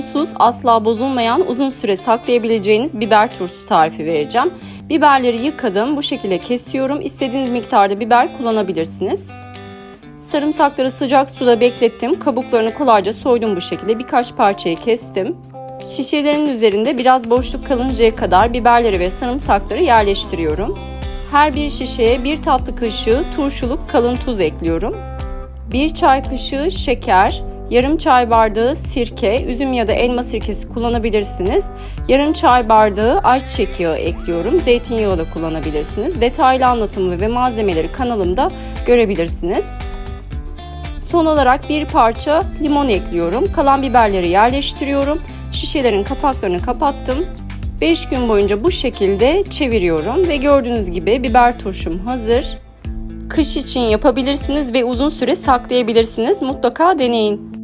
susuz, asla bozulmayan, uzun süre saklayabileceğiniz biber turşusu tarifi vereceğim. Biberleri yıkadım. Bu şekilde kesiyorum. İstediğiniz miktarda biber kullanabilirsiniz. Sarımsakları sıcak suda beklettim. Kabuklarını kolayca soydum bu şekilde. Birkaç parçayı kestim. Şişelerin üzerinde biraz boşluk kalıncaya kadar biberleri ve sarımsakları yerleştiriyorum. Her bir şişeye bir tatlı kaşığı turşuluk kalın tuz ekliyorum. 1 çay kaşığı şeker, yarım çay bardağı sirke, üzüm ya da elma sirkesi kullanabilirsiniz. Yarım çay bardağı ayçiçek yağı ekliyorum. Zeytinyağı da kullanabilirsiniz. Detaylı anlatımı ve malzemeleri kanalımda görebilirsiniz. Son olarak bir parça limon ekliyorum. Kalan biberleri yerleştiriyorum. Şişelerin kapaklarını kapattım. 5 gün boyunca bu şekilde çeviriyorum ve gördüğünüz gibi biber turşum hazır. Kış için yapabilirsiniz ve uzun süre saklayabilirsiniz. Mutlaka deneyin.